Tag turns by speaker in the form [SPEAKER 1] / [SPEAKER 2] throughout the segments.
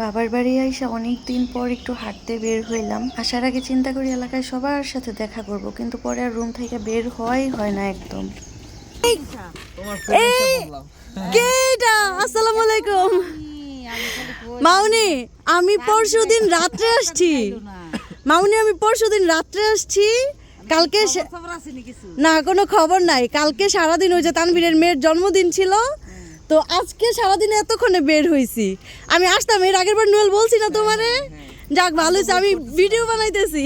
[SPEAKER 1] বাবার বাড়ি আইসা অনেক দিন পর একটু হাঁটতে বের হইলাম। আসার আগে চিন্তা করি এলাকায় সবার সাথে দেখা করব কিন্তু পরে আর রুম থেকে বের হওয়াই হয় না একদম।
[SPEAKER 2] আসসালামু আলাইকুম। মাউনি আমি পরশুদিন রাত্রে আসছি। মাউনি আমি পরশুদিন রাত্রে আসছি। কালকে না কোনো খবর নাই। কালকে সারাদিন ওই যে তানভীরের মেয়ের জন্মদিন ছিল। তো আজকে সারাদিন এতক্ষণে বের হয়েছি আমি আসতাম এর আগের বার নুয়েল বলছি না তোমারে? যাক ভালো হয়েছে আমি ভিডিও বানাইতেছি।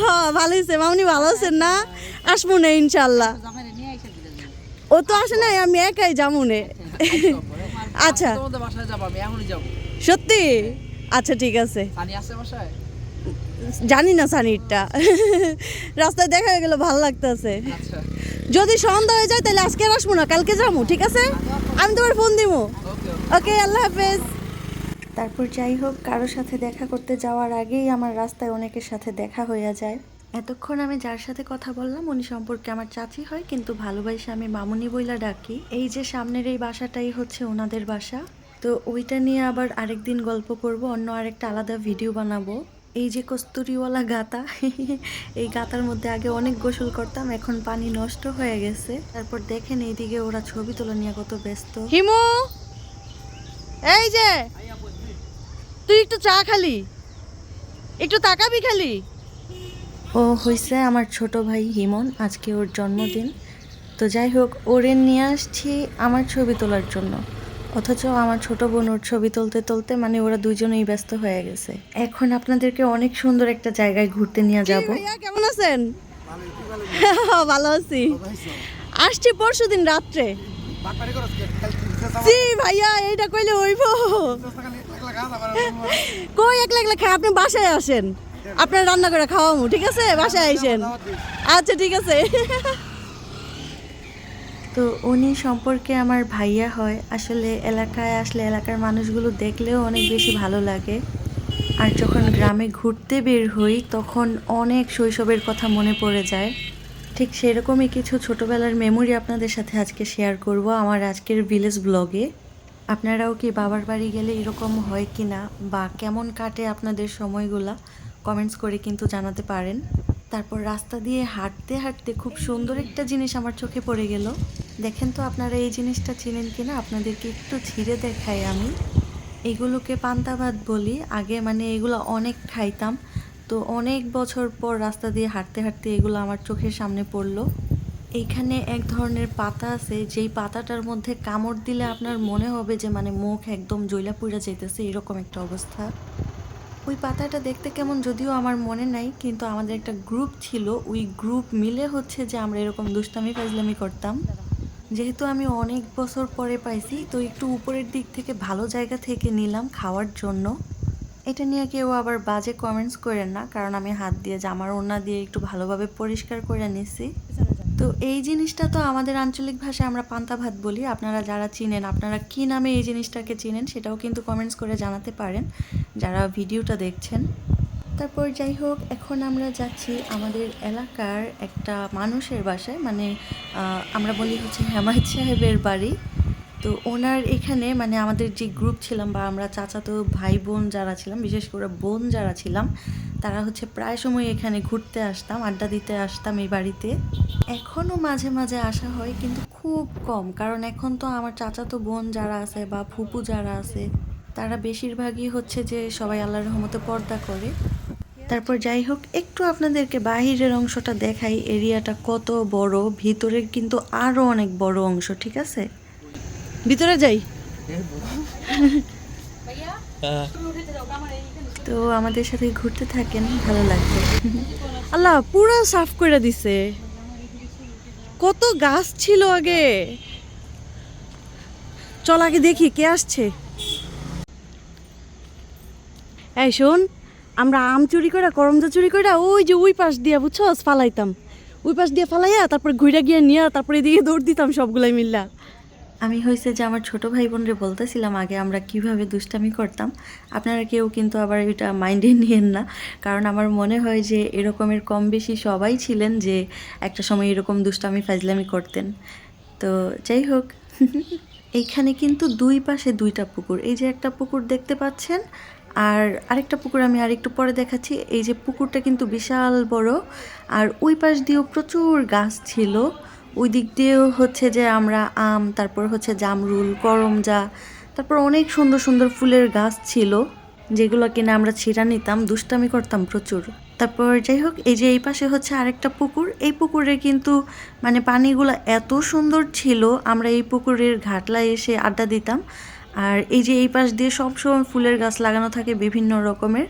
[SPEAKER 2] হ্যাঁ ভালো হয়েছে মামনি ভালো আছেন না? আসব না ইনশাল্লাহ ও তো আসে নাই আমি একাই যাব নে। আচ্ছা।
[SPEAKER 3] যাব
[SPEAKER 2] সত্যি? আচ্ছা ঠিক আছে। জানি না সানিরটা। রাস্তায় দেখা হয়ে গেল ভালো লাগতেছে।
[SPEAKER 3] আচ্ছা।
[SPEAKER 2] যদি সন্ধ্যা হয়ে যায় তাহলে আজকে আসব না কালকে যাব ঠিক আছে? আমি তোমার ফোন দিব।
[SPEAKER 3] ওকে
[SPEAKER 2] ওকে আল্লাহ হাফেজ।
[SPEAKER 1] তারপর যাই হোক কারোর সাথে দেখা করতে যাওয়ার আগেই আমার রাস্তায় অনেকের সাথে দেখা হইয়া যায়। এতক্ষণ আমি যার সাথে কথা বললাম উনি সম্পর্কে আমার চাচি হয় কিন্তু ভালোবাসে আমি মামুনি বইলা ডাকি। এই যে সামনের এই বাসাটাই হচ্ছে ওনাদের বাসা। তো ওইটা নিয়ে আবার আরেকদিন গল্প করব অন্য আরেকটা আলাদা ভিডিও বানাবো। এই যে কস্তুরিওয়ালা গাতা এই গাতার মধ্যে আগে অনেক গোসল করতাম এখন পানি নষ্ট হয়ে গেছে। তারপর দেখেন এইদিকে ওরা ছবি তোলা নিয়ে কত ব্যস্ত।
[SPEAKER 2] হিমু! এই যে তুই একটু চা খালি একটু তাকাবি খালি।
[SPEAKER 1] ও হয়েছে আমার ছোট ভাই হিমন আজকে ওর জন্মদিন। তো যাই হোক ওরে নিয়ে আসছি আমার ছবি তোলার জন্য। অথচ আমার ছোট বোন ওর ছবি তুলতে তুলতে মানে ওরা দুজনেই ব্যস্ত হয়ে গেছে। এখন আপনাদেরকে অনেক সুন্দর একটা জায়গায় ঘুরতে নিয়ে যাব।
[SPEAKER 2] কেমন আছেন? ভালো আছি। আসছি পরশু দিন রাত্রে। জি ভাইয়া এইটা কইলে হইব। কই একলা একলা খাই আপনি বাসায় আসেন। আপনার রান্না করে খাওয়ামু ঠিক আছে? বাসায় আইসেন। আচ্ছা ঠিক আছে।
[SPEAKER 1] তো উনি সম্পর্কে আমার ভাইয়া হয়। আসলে এলাকায় আসলে এলাকার মানুষগুলো দেখলেও অনেক বেশি ভালো লাগে। আর যখন গ্রামে ঘুরতে বের হই, তখন অনেক শৈশবের কথা মনে পড়ে যায়। ঠিক সেরকমই কিছু ছোটবেলার মেমোরি আপনাদের সাথে আজকে শেয়ার করব আমার আজকের ভিলেজ ব্লগে। আপনারাও কি বাবার বাড়ি গেলে এরকম হয় কি না বা কেমন কাটে আপনাদের সময়গুলা, কমেন্টস করে কিন্তু জানাতে পারেন। তারপর রাস্তা দিয়ে হাঁটতে হাঁটতে খুব সুন্দর একটা জিনিস আমার চোখে পড়ে গেল। দেখেন তো আপনারা এই জিনিসটা চেনেন কিনা? আপনাদেরকে একটু ছিঁড়ে দেখাই আমি। এগুলোকে পান্তা ভাত বলি। আগে মানে এগুলো অনেক খাইতাম। তো অনেক বছর পর রাস্তা দিয়ে হাঁটতে হাঁটতে এগুলো আমার চোখের সামনে পড়ল। এইখানে এক ধরনের পাতা আছে। যেই পাতাটার মধ্যে কামড় দিলে আপনার মনে হবে যে মানে মুখ একদম জৈলা পুড়া যেতেছে এরকম একটা অবস্থা। ওই পাতাটা দেখতে কেমন যদিও আমার মনে নাই, কিন্তু আমাদের একটা গ্রুপ ছিল। ওই গ্রুপ মিলে হচ্ছে যে আমরা এরকম দুষ্টামি, ফাজলামি করতাম। যেহেতু আমি অনেক বছর পরে পাইছি, তো একটু উপরের দিক থেকে ভালো জায়গা থেকে নিলাম খাওয়ার জন্য। এটা নিয়ে কেউ আবার বাজে কমেন্টস করেন না, কারণ আমি হাত দিয়ে জামার ওড়না দিয়ে একটু ভালোভাবে পরিষ্কার করে নিছি। তো এই জিনিসটা তো আমাদের আঞ্চলিক ভাষায় আমরা পান্তা ভাত বলি। আপনারা যারা চিনেন, আপনারা কি নামে এই জিনিসটাকে চিনেন সেটাও কিন্তু কমেন্টস করে জানাতে পারেন, যারা ভিডিওটা দেখছেন। তারপর যাই হোক, এখন আমরা যাচ্ছি আমাদের এলাকার একটা মানুষের বাসায়। মানে আমরা বলি হচ্ছে হেমায়ত সাহেবের বাড়ি। তো ওনার এখানে মানে আমাদের যে গ্রুপ ছিলাম বা আমরা চাচাতো ভাই বোন যারা ছিলাম, বিশেষ করে বোন যারা ছিলাম তারা হচ্ছে প্রায় সময় এখানে ঘুরতে আসতাম, আড্ডা দিতে আসতাম এই বাড়িতে। এখনও মাঝে মাঝে আসা হয়, কিন্তু খুব কম। কারণ এখন তো আমার চাচাতো বোন যারা আছে বা ফুপু যারা আছে, তারা বেশিরভাগই হচ্ছে যে সবাই আল্লাহর রহমতে পর্দা করে। তারপর যাই হোক, একটু আপনাদেরকে বাহিরের অংশটা দেখাই। এরিয়াটা কত বড়, ভিতরের কিন্তু আরও অনেক বড় অংশ, ঠিক আছে?
[SPEAKER 2] ভিতরে যাই।
[SPEAKER 1] তো আমাদের সাথে ঘুরতে থাকেন, ভালো লাগবে।
[SPEAKER 2] আল্লাহ, পুরো সাফ করে দিছে। কত গাছ ছিল আগে। চল আগে দেখি কে আসছে। এই শোন, আমরা আম চুরি করে করমজা চুরি করে ওই যে ওই পাশ দিয়া বুঝছস, ফালাইতাম। ওই পাশ দিয়ে ফালাইয়া তারপর ঘুরে গিয়ে নিয়ে তারপরে এদিকে দৌড় দিতাম সবগুলাই মিল্লা।
[SPEAKER 1] আমি হয়েছে যে আমার ছোট ভাই বোনরে বলতেছিলাম আগে আমরা কীভাবে দুষ্টামি করতাম। আপনারা কেউ কিন্তু আবার এটা মাইন্ডে নিয়েন না। কারণ আমার মনে হয় যে এরকমের কম বেশি সবাই ছিলেন যে একটা সময় এরকম দুষ্টামি, ফাজলামি করতেন। তো যাই হোক, এইখানে কিন্তু দুই পাশে দুইটা পুকুর। এই যে একটা পুকুর দেখতে পাচ্ছেন, আর আরেকটা পুকুর আমি আরেকটু পরে দেখাচ্ছি। এই যে পুকুরটা কিন্তু বিশাল বড়, আর ওই পাশ দিয়েও প্রচুর গাছ ছিল। ওই দিক দিয়েও হচ্ছে যে আমরা আম, তারপর হচ্ছে জামরুল, করমজা, তারপর অনেক সুন্দর সুন্দর ফুলের গাছ ছিল, যেগুলো কিনা আমরা ছিঁড়া নিতাম, দুষ্টামি করতাম প্রচুর। তারপর যাই হোক, এই যে এই পাশে হচ্ছে আরেকটা পুকুর, এই পুকুরে কিন্তু মানে পানিগুলো এত সুন্দর ছিল, আমরা এই পুকুরের ঘাটলায় এসে আড্ডা দিতাম। আর এই যে এই পাশ দিয়ে সবসময় ফুলের গাছ লাগানো থাকে বিভিন্ন রকমের,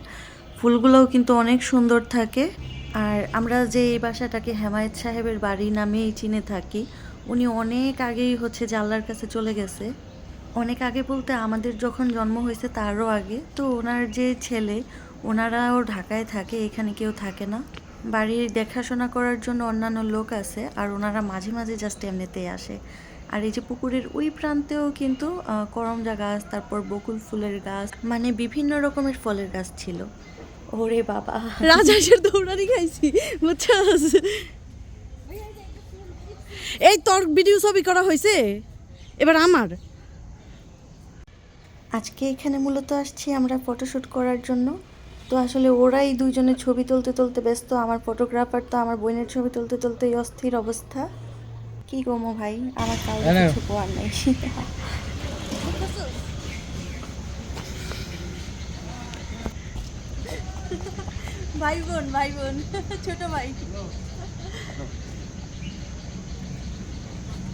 [SPEAKER 1] ফুলগুলোও কিন্তু অনেক সুন্দর থাকে। আর আমরা যে এই বাসাটাকে হেমায়েত সাহেবের বাড়ি নামেই চিনে থাকি, উনি অনেক আগেই হচ্ছে জানলার কাছে চলে গেছে। অনেক আগে বলতে আমাদের যখন জন্ম হয়েছে তারও আগে। তো ওনার যে ছেলে, ওনারাও ঢাকায় থাকে, এখানে কেউ থাকে না। বাড়ির দেখাশোনা করার জন্য অন্যান্য লোক আছে, আর ওনারা মাঝে মাঝে জাস্ট এমনিতেই আসে। আর এই যে পুকুরের ওই প্রান্তেও কিন্তু করমজা গাছ, তারপর বকুল ফুলের গাছ মানে বিভিন্ন রকমের ফলের গাছ ছিল। ওরে বাবা।
[SPEAKER 2] রাজহাঁসের দৌড়ানি খাইছি বুঝছস? এই তোর ভিডিও ছবি করা হয়েছে এবার আমার।
[SPEAKER 1] আজকে এখানে মূলত আসছি আমরা ফটোশ্যুট করার জন্য। তো আসলে ওরাই দুইজনে ছবি তুলতে তুলতে ব্যস্ত আমার ফটোগ্রাফার তো আমার বোনের ছবি তুলতে তুলতে অস্থির অবস্থা। কি গমো ভাই? আমার কাউকে কিছু কোয়ার নেই।
[SPEAKER 2] ভাই বোন ভাই বোন, ছোট ভাই।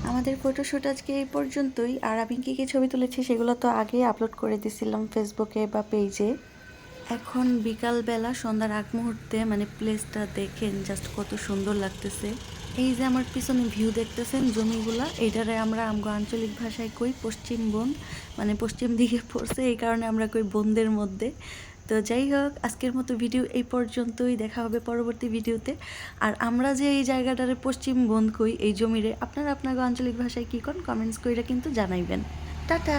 [SPEAKER 1] আমাদের ফটোশ্যুট আজকে এই পর্যন্তই। আর আমি কী কী ছবি তুলেছি সেগুলো তো আগেই আপলোড করে দিছিলাম ফেসবুকে বা পেজে এখন বিকালবেলা, সন্ধ্যার আগ মুহূর্তে মানে প্লেসটা দেখেন জাস্ট কত সুন্দর লাগতেছে। এই যে আমার পিছনে ভিউ দেখতেছেন জমিগুলা এইটারে আমরা আমগো আঞ্চলিক ভাষায় কই পশ্চিম বন মানে পশ্চিম দিকে পড়ছে, এই কারণে আমরা কই বনদের মধ্যে। তো যাই হোক, আজকের মতো ভিডিও এই পর্যন্তই। দেখা হবে পরবর্তী ভিডিওতে। আর আমরা যে এই জায়গাটারে পশ্চিম বন্ধ কই এই জমিরে, আপনারা আপনার আঞ্চলিক ভাষায় কী কন কমেন্টস কইরা কিন্তু জানাইবেন। টাটা!